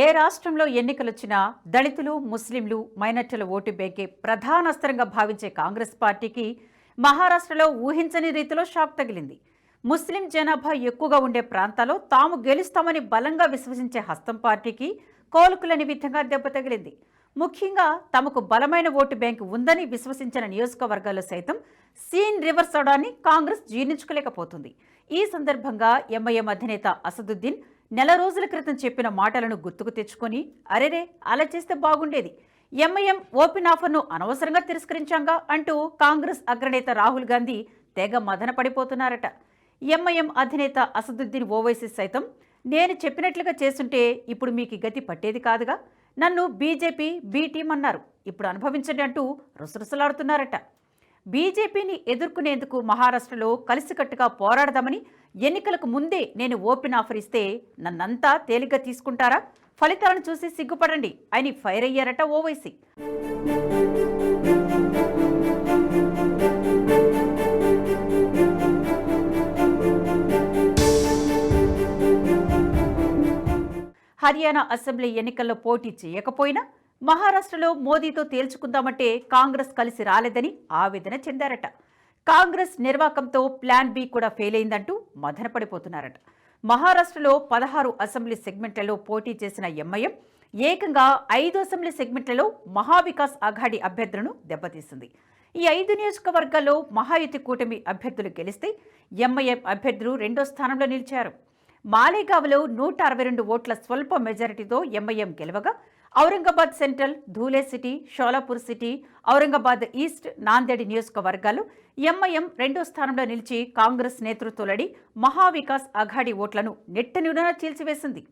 ఏ రాష్ట్రంలో ఎన్నికలొచ్చినా దళితులు ముస్లింలు మైనార్టీల ఓటు బ్యాంకే ప్రధాన అస్త్రంగా భావించే కాంగ్రెస్ పార్టీకి మహారాష్ట్రలో ఊహించని రీతిలో షాక్ తగిలింది. ముస్లిం జనాభా ఎక్కువగా ఉండే ప్రాంతాల్లో తాము గెలుస్తామని బలంగా విశ్వసించే హస్తం పార్టీకి కోలుకులని విధంగా దెబ్బ తగిలింది. ముఖ్యంగా తమకు బలమైన ఓటు బ్యాంకు ఉందని విశ్వసించిన నియోజకవర్గాల్లో సైతం సీన్ రివర్స్ అవడాన్ని కాంగ్రెస్ జీర్ణించుకోలేకపోతుంది. ఈ సందర్భంగా ఎంఐఎం అధినేత అసదుద్దీన్ నెల రోజుల క్రితం చెప్పిన మాటలను గుర్తుకు తెచ్చుకొని అరెరే అలా చేస్తే బాగుండేది. ఎంఐఎం ఓపెన్ ఆఫర్ను అనవసరంగా తిరస్కరించాంగా అంటూ కాంగ్రెస్ అగ్రనేత రాహుల్ గాంధీ తెగ మదన పడిపోతున్నారట. ఎంఐఎం అధినేత అసదుద్దీన్ ఓవైసీ సైతం నేను చెప్పినట్లుగా చేస్తుంటే ఇప్పుడు మీకు గతి పట్టేది కాదుగా? నన్ను బీజేపీ బీ టీం అన్నారు. ఇప్పుడు అనుభవించండి అంటూ రుసరుసలాడుతున్నారట. బీజేపీని ఎదుర్కొనేందుకు మహారాష్ట్రలో కలిసికట్టుగా పోరాడదామని ఎన్నికలకు ముందే నేను ఓపెన్ ఆఫర్ ఇస్తే నన్నంతా తేలిగ్గా తీసుకుంటారా? ఫలితాలను చూసి సిగ్గుపడండి. అని ఫైర్ అయ్యారట ఓవైసీ. హర్యానా అసెంబ్లీ ఎన్నికల్లో పోటీ చేయకపోయినా మహారాష్ట్రలో మోదీతో తేల్చుకుందామంటే కాంగ్రెస్ కలిసి రాలేదని ఆవేదన చెందారట. కాంగ్రెస్ నిర్వాకంతో ప్లాన్ బి కూడా ఫెయిల్ అయిందంటూ మదనపడిపోతున్నారట. మహారాష్ట్రలో పదహారు అసెంబ్లీ సెగ్మెంట్లలో పోటీ చేసిన ఎంఐఎం ఏకంగా ఐదు అసెంబ్లీ సెగ్మెంట్లలో మహావికాస్ అఘాడి అభ్యర్థులను దెబ్బతీసింది. ఈ ఐదు నియోజకవర్గాల్లో మహాయుతి కూటమి అభ్యర్థులు గెలిస్తే ఎంఐఎం అభ్యర్థులు రెండో స్థానంలో నిలిచారు. మాలేగావ్లో నూట అరవై రెండు ఓట్ల స్వల్ప మెజారిటీతో MIM గెలవగా Aurangabad central Dhule city Solapur city Aurangabad east Nanded నియోజకవర్గాలు ఎంఐఎం రెండో స్థానంలో నిలిచి కాంగ్రెస్ నేతృత్వలడి మహావికాస్ అఘాడి ఓట్లను నెట్టనిడున చీల్చివేసింది.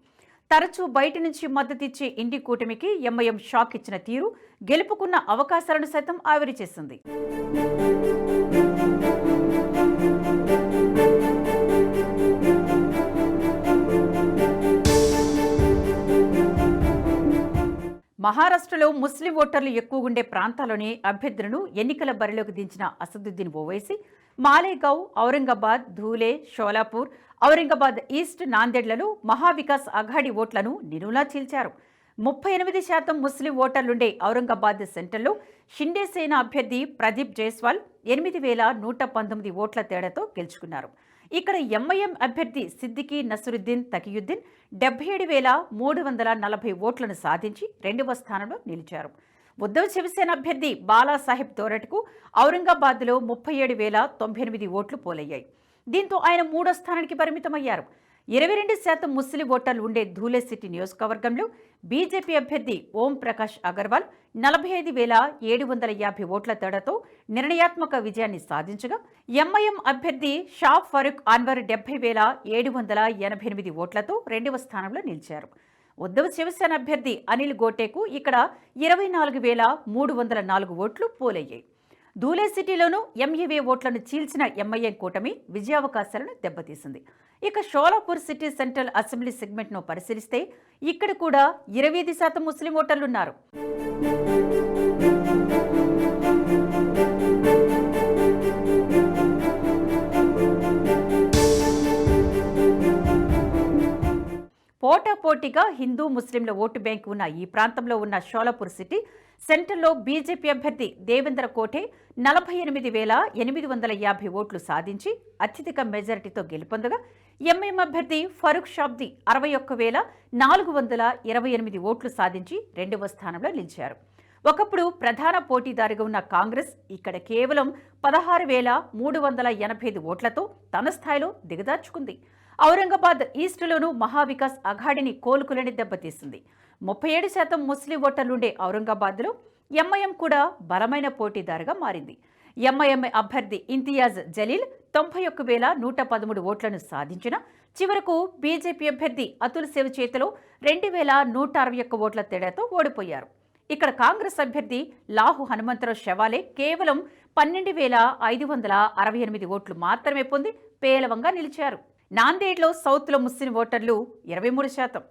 తరచూ బయటి నుంచి మద్దతిచ్చే ఇండి కూటమికి ఎంఐఎం షాక్ ఇచ్చిన తీరు గెలుపుకున్న అవకాశాలను సైతం ఆవిరి చేసింది. మహారాష్ట్రలో ముస్లిం ఓటర్లు ఎక్కువ ఉండే ప్రాంతాల్లోని అభ్యర్థులను ఎన్నికల బరిలోకి దించిన అసదుద్దీన్ ఓవైసీ మాలేగావ్ ఔరంగాబాద్ ధూలే షోలాపూర్ ఔరంగాబాద్ ఈస్ట్ నాందేడ్లలో మహావికాస్ అఘాడి ఓట్లను నిలువులా చీల్చారు. ముప్పై ఎనిమిది శాతం ముస్లిం ఓటర్లుండే ఔరంగాబాద్ సెంటర్లో షిండే సేన అభ్యర్థి ప్రదీప్ జైస్వాల్ ఎనిమిది వేల నూట పంతొమ్మిది ఓట్ల తేడాతో గెలుచుకున్నారు. ఇక్కడ ఎంఐఎం అభ్యర్థి సిద్దికి నసరుద్దీన్ తకియుద్దీన్ డెబ్బై ఏడు వేల మూడు వందల నలభై ఓట్లను సాధించి రెండవ స్థానంలో నిలిచారు. ఉద్దవ్ శివసేన అభ్యర్థి బాలాసాహెబ్ తోరట్కు ఔరంగాబాద్లో ముప్పై ఏడు వేల తొంభై ఎనిమిది ఓట్లు పోలయ్యాయి. దీంతో ఆయన మూడో స్థానానికి పరిమితమయ్యారు. ఇరవై రెండు శాతం ముస్లిం ఓటర్లు ఉండే ధూలే సిటీ నియోజకవర్గంలో బీజేపీ అభ్యర్థి ఓం ప్రకాష్ అగర్వాల్ నలభై ఐదు వేల ఏడు వందల యాభై ఓట్ల తేడాతో నిర్ణయాత్మక విజయాన్ని సాధించగా ఎంఐఎం అభ్యర్థి షా ఫరూక్ అన్వర్ డెబ్బై వేల ఏడు వందల ఎనభై ఎనిమిది ఓట్లతో రెండవ స్థానంలో నిలిచారు. ఉద్దవ్ శివసేన అభ్యర్థి అనిల్ గోటేకు ఇక్కడ ఇరవై నాలుగు వేల మూడు వందల నాలుగు ఓట్లు పోలయ్యాయి. ధూలే సిటీలోనూ ఎంఈవే ఓట్లను చీల్చిన ఎంఐఎం కూటమి విజయావకాశాలను దెబ్బతీసింది. ఇక షోలాపూర్ సిటీ సెంట్రల్ అసెంబ్లీ సెగ్మెంట్ను పరిశీలిస్తే ఇక్కడ కూడా ఇరవై ఐదు శాతం ముస్లిం ఓటర్లున్నారు. పోటాపోటీగా హిందూ ముస్లింల ఓటు బ్యాంకు ఉన్న ఈ ప్రాంతంలో ఉన్న షోలాపూర్ సిటీ సెంటర్లో బీజేపీ అభ్యర్థి దేవేంద్ర కోటే నలభై ఎనిమిది వేల ఎనిమిది వందల యాభై ఓట్లు సాధించి అత్యధిక మెజారిటీతో గెలుపొందగా ఎంఐఎం అభ్యర్థి ఫరూక్ షాబ్ది అరవై ఒక్క వేల నాలుగు వందల ఇరవై ఎనిమిది ఓట్లు సాధించి రెండవ స్థానంలో నిలిచారు. ఒకప్పుడు ప్రధాన పోటీదారుగా ఉన్న కాంగ్రెస్ ఇక్కడ కేవలం పదహారు వేల మూడు వందల ఎనభై ఐదు ఓట్లతో తన స్థాయిలో దిగదార్చుకుంది. ఔరంగాబాద్ ఈస్టులోనూ మహావికాస్ అఘాడిని కోలుకులని దెబ్బతీసింది. ముప్పై ఏడు శాతం ముస్లిం ఓటర్లుండే ఔరంగాబాద్లో ఎంఐఎం కూడా బలమైన పోటీదారుగా మారింది. ఎంఐఎం అభ్యర్థి ఇంతియాజ్ జలీల్ తొంభై ఒక్క వేల నూట పదమూడు ఓట్లను సాధించిన చివరకు బీజేపీ అభ్యర్థి అతుల్ శివ చేతిలో రెండు వేల నూట అరవై ఒక్క ఓట్ల తేడాతో ఓడిపోయారు. ఇక్కడ కాంగ్రెస్ అభ్యర్థి లాహు హనుమంతరావు షెవాలే కేవలం పన్నెండు వేల ఐదు వందల అరవై ఎనిమిది ఓట్లు మాత్రమే పొంది పేలవంగా నిలిచారు. నాందేడ్లో సౌత్లో ముస్లిం ఓటర్లు ఇరవై మూడు శాతం.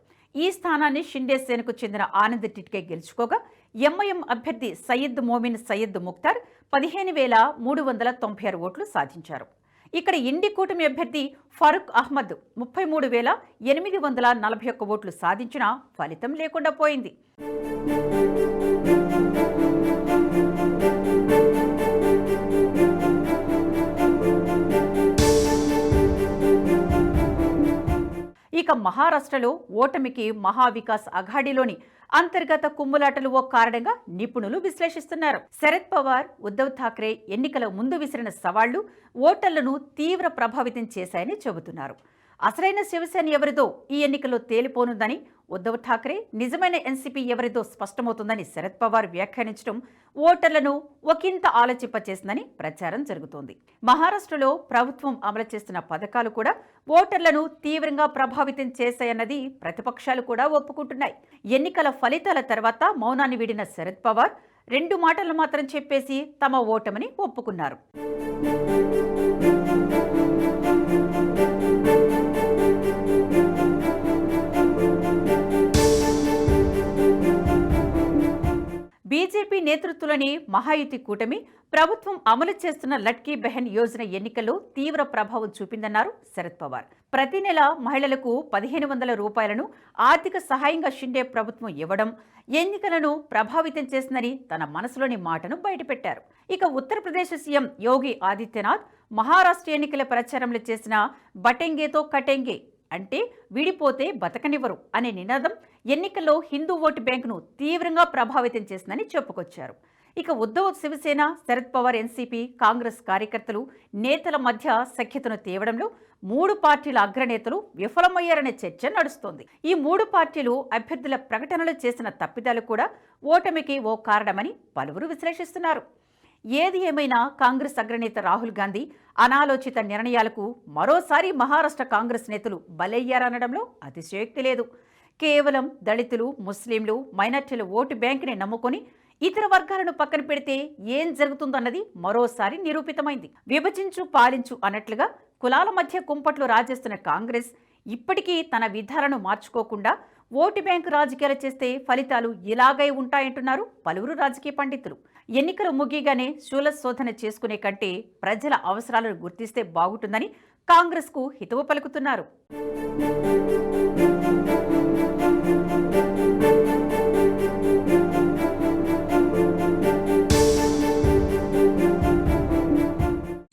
ఈ స్థానాన్ని షిండే సేనకు చెందిన ఆనంద్ టిట్కే గెలుచుకోగా ఎంఐఎం అభ్యర్థి సయ్యద్ మోమిన్ సయ్యద్ ముక్తార్ పదిహేను వేల మూడు వందల తొంభై ఆరు ఓట్లు సాధించారు. ఇక్కడ ఇండి కూటమి అభ్యర్థి ఫరూక్ అహ్మద్ ముప్పై మూడు వేల ఎనిమిది వందల నలభై ఒక్క ఓట్లు సాధించినా ఫలితం లేకుండా పోయింది. మహారాష్ట్రలో ఓటమికి మహావికాస్ అఘాడీలోని అంతర్గత కుమ్ములాటలు ఓ కారణంగా నిపుణులు విశ్లేషిస్తున్నారు. శరద్ పవార్ ఉద్దవ్ ఠాక్రే ఎన్నికల ముందు విసిరిన సవాళ్ళు ఓటర్లను తీవ్ర ప్రభావితం చేశాయని చెబుతున్నారు. అసలైన శివసేన ఎవరిదో ఈ ఎన్నికల్లో తేలిపోనుందని ఉద్ధవ్ ఠాక్రే నిజమైన ఎన్సీపీ ఎవరిదో స్పష్టమవుతుందని శరద్ పవార్ వ్యాఖ్యానించడం ఓటర్లను ఒకంత ఆలోచింపచేసిందని ప్రచారం జరుగుతోంది. మహారాష్ట్రలో ప్రభుత్వం అమలు చేస్తున్న పథకాలు కూడా ఓటర్లను తీవ్రంగా ప్రభావితం చేశాయన్నది ప్రతిపక్షాలు కూడా ఒప్పుకుంటున్నాయి. ఎన్నికల ఫలితాల తర్వాత మౌనాన్ని వీడిన శరద్ పవార్ రెండు మాటలు మాత్రం చెప్పేసి తమ ఓటమిని ఒప్పుకున్నారు. బీజేపీ నేతృత్వంలోని మహాయుతి కూటమి ప్రభుత్వం అమలు చేస్తున్న లట్కీ బెహన్ యోజన ఎన్నికల్లో తీవ్ర ప్రభావం చూపిందన్నారు శరద్ పవార్. ప్రతి నెల మహిళలకు పదిహేను వందల రూపాయలను ఆర్థిక సహాయంగా షిండే ప్రభుత్వం ఇవ్వడం ఎన్నికలను ప్రభావితం చేసిందని తన మనసులోని మాటను బయటపెట్టారు. ఇక ఉత్తరప్రదేశ్ సీఎం యోగి ఆదిత్యనాథ్ మహారాష్ట్ర ఎన్నికల ప్రచారంలో చేసిన బటెంగేతో కటెంగే అంటే విడిపోతే బతకనివ్వరు అనే నినాదం ఎన్నికల్లో హిందూ ఓటు బ్యాంకును తీవ్రంగా ప్రభావితం చేసిందని చెప్పుకొచ్చారు. ఇక ఉద్ధవ్ శివసేన శరద్ పవార్ ఎన్సీపీ కాంగ్రెస్ కార్యకర్తలు నేతల మధ్య సఖ్యతను తేవడంలో మూడు పార్టీల అగ్రనేతలు విఫలమయ్యారనే చర్చ నడుస్తోంది. ఈ మూడు పార్టీలు అభ్యర్థుల ప్రకటనలు చేసిన తప్పిదాలు కూడా ఓటమికి ఓ కారణమని పలువురు విశ్లేషిస్తున్నారు. ఏది ఏమైనా కాంగ్రెస్ అగ్రనేత రాహుల్ గాంధీ అనాలోచిత నిర్ణయాలకు మరోసారి మహారాష్ట్ర కాంగ్రెస్ నేతలు బలయ్యారనడంలో అతిశయోక్తి లేదు. కేవలం దళితులు ముస్లింలు మైనార్టీల ఓటు బ్యాంకుని నమ్ముకొని ఇతర వర్గాలను పక్కన పెడితే ఏం జరుగుతుందన్నది మరోసారి నిరూపితమైంది. విభజించు పాలించు అన్నట్లుగా కులాల మధ్య కుంపట్లు రాజేస్తున్న కాంగ్రెస్ ఇప్పటికీ తన విధాలను మార్చుకోకుండా ఓటు బ్యాంకు రాజకీయాలు చేస్తే ఫలితాలు ఇలాగై ఉంటాయంటున్నారు పలువురు రాజకీయ పండితులు. ఎన్నికలు ముగియగానే శూల శోధన చేసుకునే కంటే ప్రజల అవసరాలను గుర్తిస్తే బాగుంటుందని కాంగ్రెస్కు హితవు పలుకుతున్నారు.